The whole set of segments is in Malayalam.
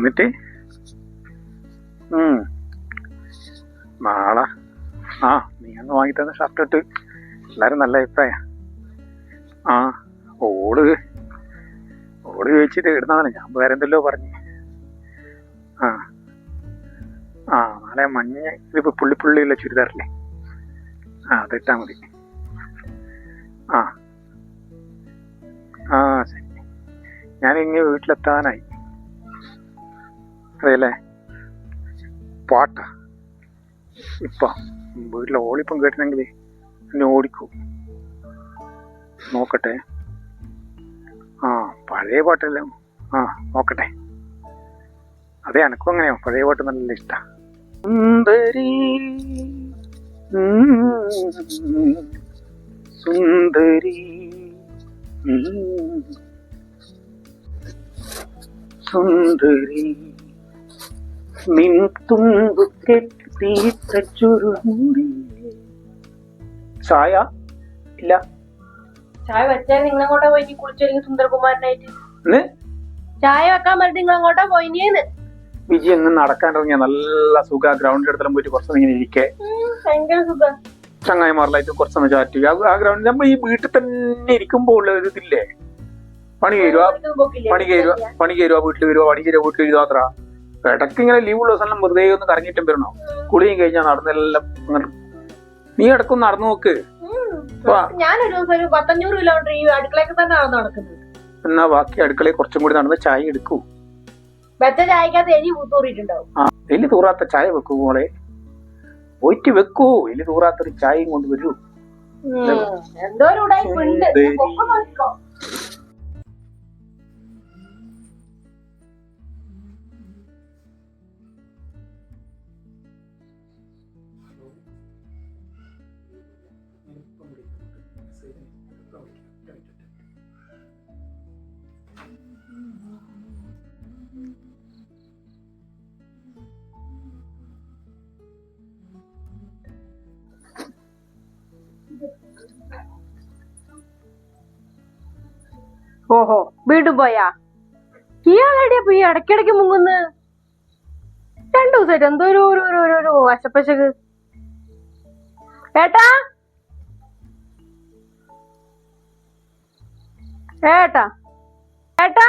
എന്നിട്ട് ഉം. നാളെ. ആ നീ അന്ന് വാങ്ങി തന്ന ഷർട്ട് ഇട്ട്. എല്ലാരും നല്ല അഭിപ്രായ. ആ ഓൾ ഓൾ ചോദിച്ചിട്ട് ഇടുന്നതാണ്. ഞാൻ വേറെ എന്തല്ലോ പറഞ്ഞു. ആ. ആ നാളെ മഞ്ഞ ഇതിപ്പോ പുള്ളി പുള്ളിയുള്ള ചുരിദാറില്ലേ? ആ അതിട്ടാ മതി. ആ. ആ ശരി. ഞാൻ ഇനി വീട്ടിലെത്താനായി. അതെയല്ലേ പാട്ടാ. ഇപ്പൊ വീട്ടിൽ ഓളിപ്പം കേട്ടിനെങ്കിൽ എന്നെ ഓടിക്കൂ. നോക്കട്ടെ. ആ പഴയ പാട്ടെല്ലാം ആ നോക്കട്ടെ. അതെ എനക്കും അങ്ങനെയാ. പഴയ പാട്ട് നല്ല ഇഷ്ടം. സുന്ദരി സുന്ദരി സുന്ദരി. ചായ? ഇല്ല. ചായ വെച്ചാൽ നിങ്ങൾ അങ്ങോട്ടാ പോയി കുളിച്ചൊരുങ്ങി സുന്ദരകുമാരനായിട്ട് ചായ വെക്കാൻ പറഞ്ഞിട്ട് നിങ്ങൾ അങ്ങോട്ടാ പോയിനേന്ന്? വിജി അങ്ങ് നടക്കാൻ ഇറങ്ങിയ നല്ല സുഖ. ഗ്രൗണ്ടിന്റെ അടുത്തെല്ലാം പോയിട്ട് കുറച്ച് ഇങ്ങനെ ഇരിക്കേ. ഭയങ്കര സുഖം. ചങ്ങായിമാരിലായിട്ട് കുറച്ച് സമയം ചാറ്റ് ആ ഗ്രൗണ്ടിൽ നമ്മൾ ഈ വീട്ടിൽ തന്നെ ഇരിക്കുമ്പോൾ ഉള്ള ഒരു ഇതില്ലേ? പണി കയറുക പണി കയറുക പണി കയറുക വീട്ടിൽ വരുക പണി കയറുക വീട്ടിൽ വരുക അത്ര? ഇടയ്ക്ക് ഇങ്ങനെ ലീവ് ഉള്ള ദിവസം വെറുതെ ഒന്ന് കറങ്ങിയിട്ടും വരണോ? കുളിയും കഴിഞ്ഞാൽ നടന്നെല്ലാം നീ ഇടക്കൊന്ന് നടന്നു നോക്ക്. ഞാനൊരു ദിവസം ഒരു പത്തഞ്ഞൂറ് കിലോമീറ്റർ ഈ അടുക്കളയൊക്കെ തന്നെ നടന്ന് നടക്കുന്നത്? എന്നാ ബാക്കി അടുക്കളയിൽ കുറച്ചും കൂടി നടന്ന് ചായ എടുക്കൂ. വെച്ച ചായക്കകത്ത് എലി പൂത്തൂറിയിട്ടുണ്ടാവും ആ എലി തൂറാത്ത ചായ വെക്കൂ മോളെ. പോയിട്ട് വെക്കൂ. എലി തൂറാത്തൊരു ചായയും കൊണ്ട് വരൂ. എന്തോ ഒരു സുന്ദരി. ഓഹോ വീണ്ടും പോയാ ഇയാളെടിയാ പോയി ഇടയ്ക്കിടയ്ക്ക് മുങ്ങുന്ന്? രണ്ടു ദിവസമായിട്ട് എന്തോ ഒരു ഒരു ഒരു ഒരു ഒരു വശപ്പശക്ക് ഏട്ടാ? ഏട്ടാ? ഏട്ടാ?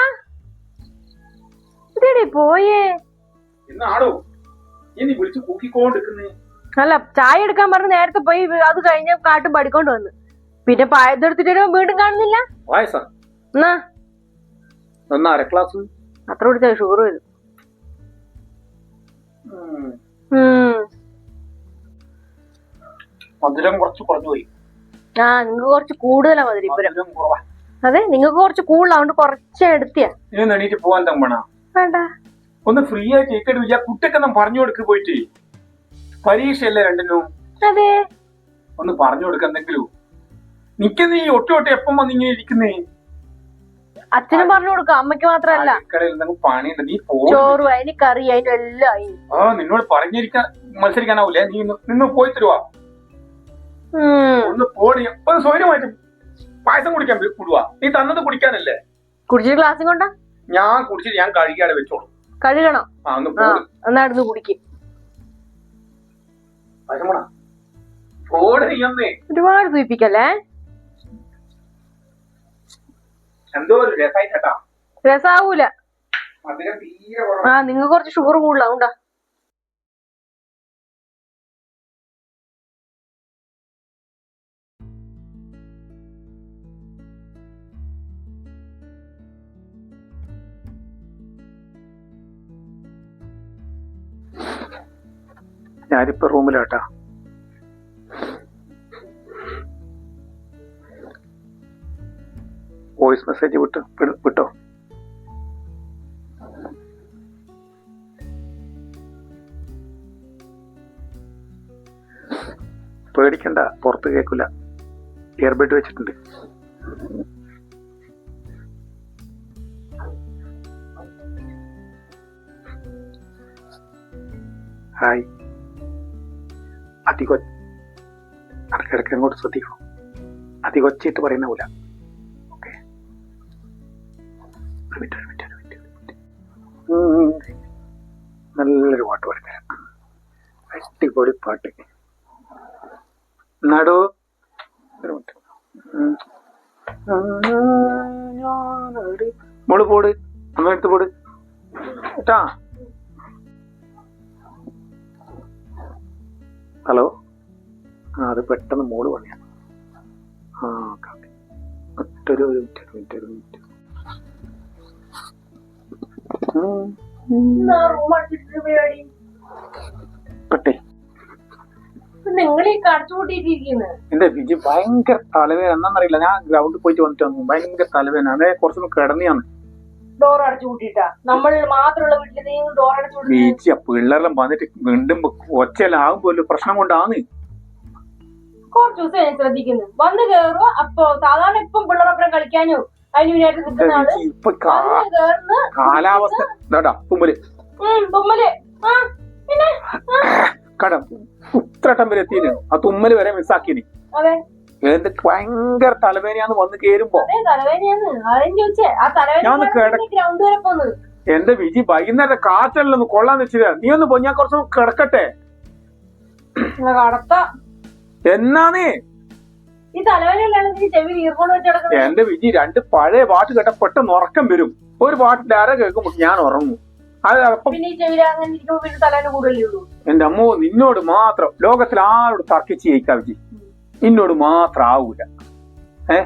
ഇതെടി പോയേ? അല്ല ചായ എടുക്കാൻ പറഞ്ഞ് നേരത്തെ പോയി അത് കഴിഞ്ഞ് കാട്ടും പഠിക്കൊണ്ട് വന്ന്. പിന്നെ പായതെടുത്തിട്ട് വീണ്ടും കാണുന്നില്ല? എന്നാ എന്നാ അര ക്ലാസ് അത്ര കുടിച്ചാൽ ഷുഗർ വരും. മധുരം കുറച്ച് കുറഞ്ഞു പോയി. ആ നിങ്ങക്ക് കുറച്ച് കൂടുതലാ മധുരം അതെ നിങ്ങക്ക് കുറച്ച് കൂടുതലാവുണ്ട് കുറച്ച് എടുത്തിയാ. എണീറ്റ് പോവാൻ തമ്മണ. വേണ്ട. ഒന്ന് ഫ്രീ ആയിട്ട് കേൾക്കട്ട് വിചാ കുട്ടിയൊക്കെ ഒന്ന് പറഞ്ഞു കൊടുക്ക് പോയിട്ട്. പരീക്ഷയല്ലേ രണ്ടിനും? അതെ. ഒന്ന് പറഞ്ഞു കൊടുക്ക എന്തെങ്കിലും. നിക്ക് നീ ഒട്ടി ഒട്ടി എപ്പം വന്നിങ്ങനെ ഇരിക്കുന്നേ? അച്ഛനും പറഞ്ഞു കൊടുക്കാം അമ്മയ്ക്ക് മാത്രല്ല. അടുക്കളയിൽ എന്തെങ്കിലും പണിയുണ്ട്. നീ പോ. ചോറ് അതിന് കറി അതിന്റെ എല്ലാം ആയി. ആ നിന്നോട് പറഞ്ഞിരിക്കാൻ മത്സരിക്കാനാവൂലേ? നീ ഇന്ന് നിന്ന് പോയി തരുവാ. ഉം. ഒന്ന് പോടി ഒന്ന് സ്വൈര്യമായിട്ട് പായസം കുടിക്കാൻ കൂടുവാ. നീ തന്നത് കുടിക്കാനല്ലേ? കുടിച്ചിട്ട് ഗ്ലാസ് കൊണ്ടാ? ഞാൻ കുടിച്ചിട്ട് ഞാൻ കഴുകിയാടെ വെച്ചോളൂ. കഴുകണം? ആ ഒന്ന് ആ പോട്. എന്നാ അടുത്ത് കുടിക്കും. പശമണ പോട് നീ ഒന്നേ. ഒരുപാട് സൂചിപ്പിക്കല്ലേ? എന്തോ ഒരു രസായിട്ടാ രസാവൂല. മധുരം തീരെ ആ നിങ്ങക്ക് കുറച്ച് ഷുഗർ കൂടുതലാവുണ്ടാ ഞാനിപ്പോ റൂമിലാട്ടാ. വോയിസ് മെസ്സേജ് വിട്ട് വിട്ടോ? പേടിക്കണ്ട പുറത്ത് കേൾക്കില്ല. ഇയർബഡ് വെച്ചിട്ടുണ്ട്. ഹായ് അതികൊ ഇടയ്ക്കിടയ്ക്ക് അങ്ങോട്ട് ശ്രദ്ധിക്കണം. അധികം ഒച്ചയിട്ട് പറയുന്ന പോലെ. അടിപൊളി പാട്ട്. നടോ. മോൾ പോട്. അമ്മ എടുത്ത് പോട്. കേട്ടാ ഹലോ. ആ അത് പെട്ടെന്ന് മോൾ പണിയാ. ആ ഓക്കെ ഓക്കെ. ഒറ്റൊരു ഒരു മിനിറ്റ് ഒരു മിനിറ്റ് ഒരു മിനിറ്റ്. പെട്ടെ. നിങ്ങൾ ഈ കടച്ചു കൂട്ടിയിട്ടിരിക്കുന്നത് എന്റെ വിജി ഭയങ്കര തലവേദന. എന്നാന്നറിയില്ല ഞാൻ ഗ്രൗണ്ടിൽ പോയിട്ട് വന്നിട്ട് വന്നു. ഭയങ്കര തലവേദന. അതെ കുറച്ചൊന്ന് കിടന്നിയാണ്. ഡോർ അടച്ചു കൂട്ടിട്ടാ നമ്മൾ മാത്രമുള്ള വീട്ടിൽ നീ ഡോർ അടച്ചു ബീച്ച് പിള്ളേരെല്ലാം വന്നിട്ട് വീണ്ടും ഒച്ചയെല്ലാം ആകുമ്പോൾ പ്രശ്നം കൊണ്ടാണ് കുറച്ച് ദിവസം ഞാൻ ശ്രദ്ധിക്കുന്നു. വന്ന് കേറുക അപ്പൊ സാധാരണ ഇപ്പം പിള്ളേരൊപ്പം കളിക്കാനോ അതിന് വേണ്ടിയിട്ട് നിൽക്കുന്ന ആൾ കേറുന്ന കാലാവസ്ഥ ഉം, തുമ്മൽ. ആ പിന്നെ? കട. ഉത്രട്ടം വരെ എത്തിയിരുന്നു ആ തുമ്മൽ വരെ മിസ്സാക്കിനി എന്ത് ഭയങ്കര തലവേനയാന്ന് വന്ന് കേറുമ്പോ. ഞാൻ എന്റെ വിജി വൈകുന്നേരം കാറ്റെല്ലാം ഒന്ന് കൊള്ളാന്ന് വെച്ചില്ല. നീ ഒന്ന് പൊഞ്ഞാ ഞാൻ കുറച്ച് കിടക്കട്ടെ. എന്നാന്ന് എന്റെ വിജി രണ്ട് പഴയ പാട്ട് കേട്ട പെട്ടെന്ന് ഉറക്കം വരും. ഒരു പാട്ടിന്റെ അര കേൾക്കുമ്പോ ഞാൻ ഉറങ്ങും. എന്റെ അമ്മോ നിന്നോട് മാത്രം ലോകത്തിൽ ആരോട് തർക്കിച്ച് ജയിക്കാം വിജി. നിന്നോട് മാത്രം ആവൂല. ഏ?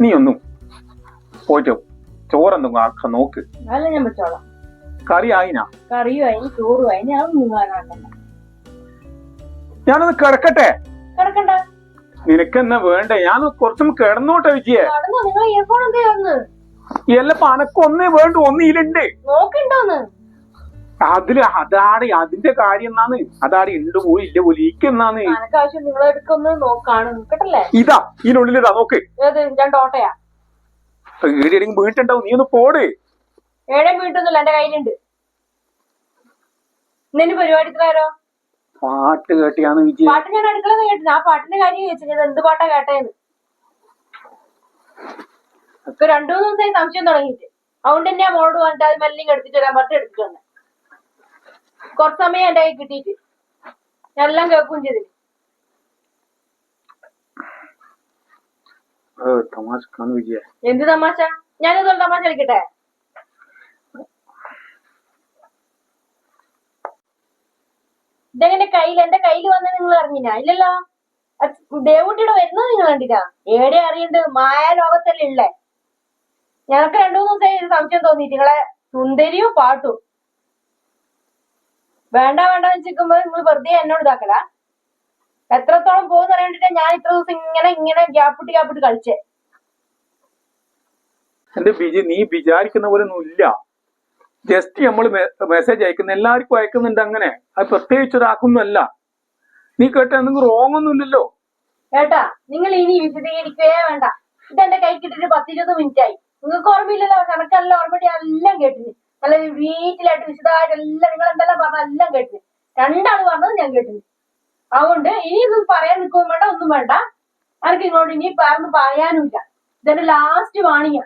നീ ഒന്നും പോയിട്ടോ ചോറെന്തും ആക്ക നോക്ക്. കറി ആയിനാ? കറിയും ചോറും ഞാനൊന്ന് കിടക്കട്ടെ. നിനക്കെന്നാ വേണ്ടേ? ഞാൻ കുറച്ചും കിടന്നോട്ടെ വിജയെ. എല്ലപ്പോ അനക്കൊന്നേ വേണ്ടു ഒന്നിലുണ്ട് നോക്കണ്ടോന്ന്? അതിൽ അതാണ് അതിന്റെ കാര്യം എന്നാണ് അതാണ് ഉണ്ട് പോയി ഇല്ല പോലും ഇരിക്കുന്നാണ് അനക്കാവശ്യം നിങ്ങൾ എടുക്കൊന്ന് നോക്കാണ് കേട്ടല്ലേ ഇതാ ഇതിനുള്ളിൽ ഇതാ നോക്ക്. ഏത് രണ്ട് ഓട്ടയാ ഈടെയെങ്കിലും വീട്ടുണ്ടാവും നീ ഒന്ന് പോട്. ഏഴേ വീട്ടൊന്നുമില്ല എന്റെ കയ്യിലുണ്ട്. നിന്നെ പരിപാടി ഇത്രയാരോ പാട്ട് കേട്ടിയാന്ന് വിജയ പാട്ട് ഞാൻ അടുക്കളന്ന് കേട്ടില്ല ആ പാട്ടിന്റെ കാര്യം ചോദിച്ചത് എന്ത് പാട്ടാ കേട്ടേന്ന്? ഇപ്പൊ രണ്ടു മൂന്ന് ദിവസമായി സംശയം തുടങ്ങിയിട്ട്. അതുകൊണ്ട് തന്നെ മോളോട് പറഞ്ഞിട്ട് അത് മെല്ലിങ് എടുത്തിട്ട് വരാൻ പറഞ്ഞിട്ട് വന്നെ. കുറച്ച് സമയം എന്റെ കയ്യിൽ കിട്ടിയിട്ട്. ഞാൻ എല്ലാം കേൾക്കുകയും ചെയ്തില്ല തമാശ എന്ത് തമാശ? ഞാനിതൊരു തമാശ കളിക്കട്ടെ? ഇതെങ്ങനെ കയ്യിൽ എന്റെ കയ്യിൽ വന്ന നിങ്ങൾ അറിഞ്ഞില്ല ഇല്ലല്ലോ. ദേവുട്ടിയുടെ വരുന്നത് നിങ്ങൾ കണ്ടില്ല ഏടെ അറിയണ്ട്? മായ ലോകത്തല്ലേ ഉള്ളേ. ഞങ്ങൾക്ക് രണ്ടു മൂന്ന് ദിവസമായി സംശയം തോന്നി നിങ്ങളെ സുന്ദരിയും പാട്ടും. വേണ്ട വേണ്ട വെച്ചിരിക്കുമ്പോ നിങ്ങൾ വെറുതെ എന്നോട് ഇതാക്കല. എത്രത്തോളം പോകുന്ന അറിയണ്ടിട്ട് ഞാൻ ഇത്ര ദിവസം ഇങ്ങനെ ഇങ്ങനെ ഗ്യാപ്പിട്ട് ഗ്യാപ്പിട്ട് കളിച്ചേ. എന്റെ ബിജി നീ വിചാരിക്കുന്ന പോലെ ഒന്നും ഇല്ല ജസ്റ്റ് നമ്മൾ മെസ്സേജ് അയക്കുന്ന എല്ലാവർക്കും അയക്കുന്നുണ്ട് അങ്ങനെ. അത് പ്രത്യേകിച്ച് ഒരാൾക്കൊന്നുമല്ല. നീ കേട്ട എന്തെങ്കിലും റോങ് ഒന്നും ഇല്ലല്ലോ. കേട്ടാ നിങ്ങൾ ഇനി വിശദീകരിക്കുകയേ വേണ്ട. ഇതെന്റെ കൈ കിട്ടിട്ട് പത്തിരുപത് മിനിറ്റ് ആയി. നിങ്ങൾക്ക് ഓർമ്മയില്ലല്ലോ കണക്കെല്ലാം ഓർമ്മ എല്ലാം കേട്ടിന്. നല്ല വീട്ടിലായിട്ട് വിശദമായിട്ട് എല്ലാം നിങ്ങൾ എന്തെല്ലാം പറഞ്ഞ എല്ലാം കേട്ടിന്. രണ്ടാൾ പറഞ്ഞത് ഞാൻ കേട്ടിന്. അതുകൊണ്ട് ഇനി ഇത് പറയാൻ നിൽക്കുകയും വേണ്ട ഒന്നും വേണ്ട. എനിക്ക് ഇങ്ങോട്ട് ഇനി പറഞ്ഞു പറയാനുമില്ല. ഇതെന്റെ ലാസ്റ്റ് വാണിങ്ങ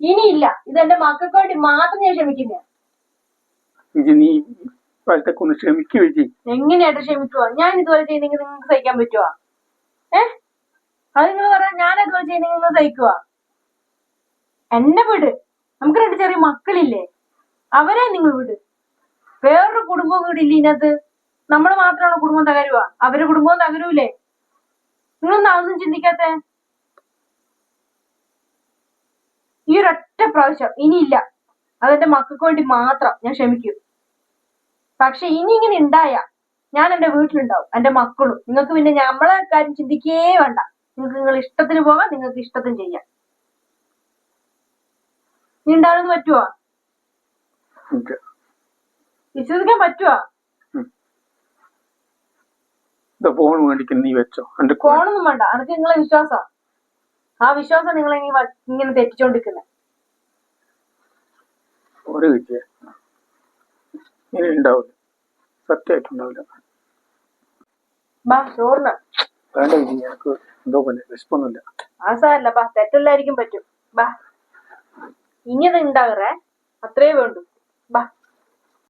ഇനിയില്ല. ഇതെന്റെ മക്കൾക്ക് വേണ്ടി മാത്രം ഞാൻ ക്ഷമിക്കുന്ന. നീ ഒന്ന് ക്ഷമിക്കു എങ്ങനെയായിട്ട് ക്ഷമിക്കുവാ? ഞാൻ ഇതുപോലെ ചെയ്യുന്നെങ്കിൽ നിങ്ങൾക്ക് സഹിക്കാൻ പറ്റുവാ? ഏഹ് അത് നിങ്ങൾ പറയാം ഞാൻ ഇതുപോലെ ചെയ്യുന്നെങ്കിൽ നിങ്ങൾ സഹിക്കുവാ? എന്നെ വിട്. നമുക്ക് രണ്ട് ചെറിയ മക്കളില്ലേ? അവരെ നിങ്ങൾ വിട്. വേറൊരു കുടുംബം വീടില്ല ഇതിനകത്ത്? നമ്മൾ മാത്രമാണ് കുടുംബം തകരുക അവരുടെ കുടുംബവും തകരൂലേ? നിങ്ങളൊന്നും അതൊന്നും ചിന്തിക്കാത്ത? ഈ ഒരൊറ്റ പ്രാവശ്യം ഇനിയില്ല. അതെന്റെ മക്കൾക്ക് വേണ്ടി മാത്രം ഞാൻ ക്ഷമിക്കും. പക്ഷെ ഇനി ഇങ്ങനെ ഉണ്ടായ ഞാൻ എന്റെ വീട്ടിലുണ്ടാവും. എന്റെ മക്കളും. നിങ്ങൾക്ക് പിന്നെ നമ്മളെ കാര്യം ചിന്തിക്കേ വേണ്ട. നിങ്ങൾക്ക് നിങ്ങൾ ഇഷ്ടത്തിന് പോകാം നിങ്ങൾക്ക് ഇഷ്ടത്തിന് ചെയ്യാം. നീ പറ്റുവോ? പറ്റുവാ എനിക്ക് വിശ്വസിക്കാൻ പറ്റുവോ? ഇത് ഫോൺ മേടിക്കുന്ന നീ വെച്ചോ. എന്റെ ഫോണൊന്നും വേണ്ട. അനക്ക് നിങ്ങളെ വിശ്വാസാ. ആ വിശ്വാസം നിങ്ങളെ ഇനി ഇങ്ങനെ തെറ്റിച്ചോണ്ടിരിക്കുന്നത് ഒരു ഇനി ഉണ്ടാവില്ല. സത്യമായിട്ടുണ്ടാവില്ല. ബാ ചോറിന. വേണ്ട വിജയ എനിക്ക് എന്തോ പോലെ വിശപ്പൊന്നുമില്ല. ആ സാരല്ല ബാ. തെറ്റെല്ലായിരിക്കും പറ്റും. ബാ. ഇങ്ങനെ ഉണ്ടാകറേ അത്രേ വേണ്ടു. ബാ.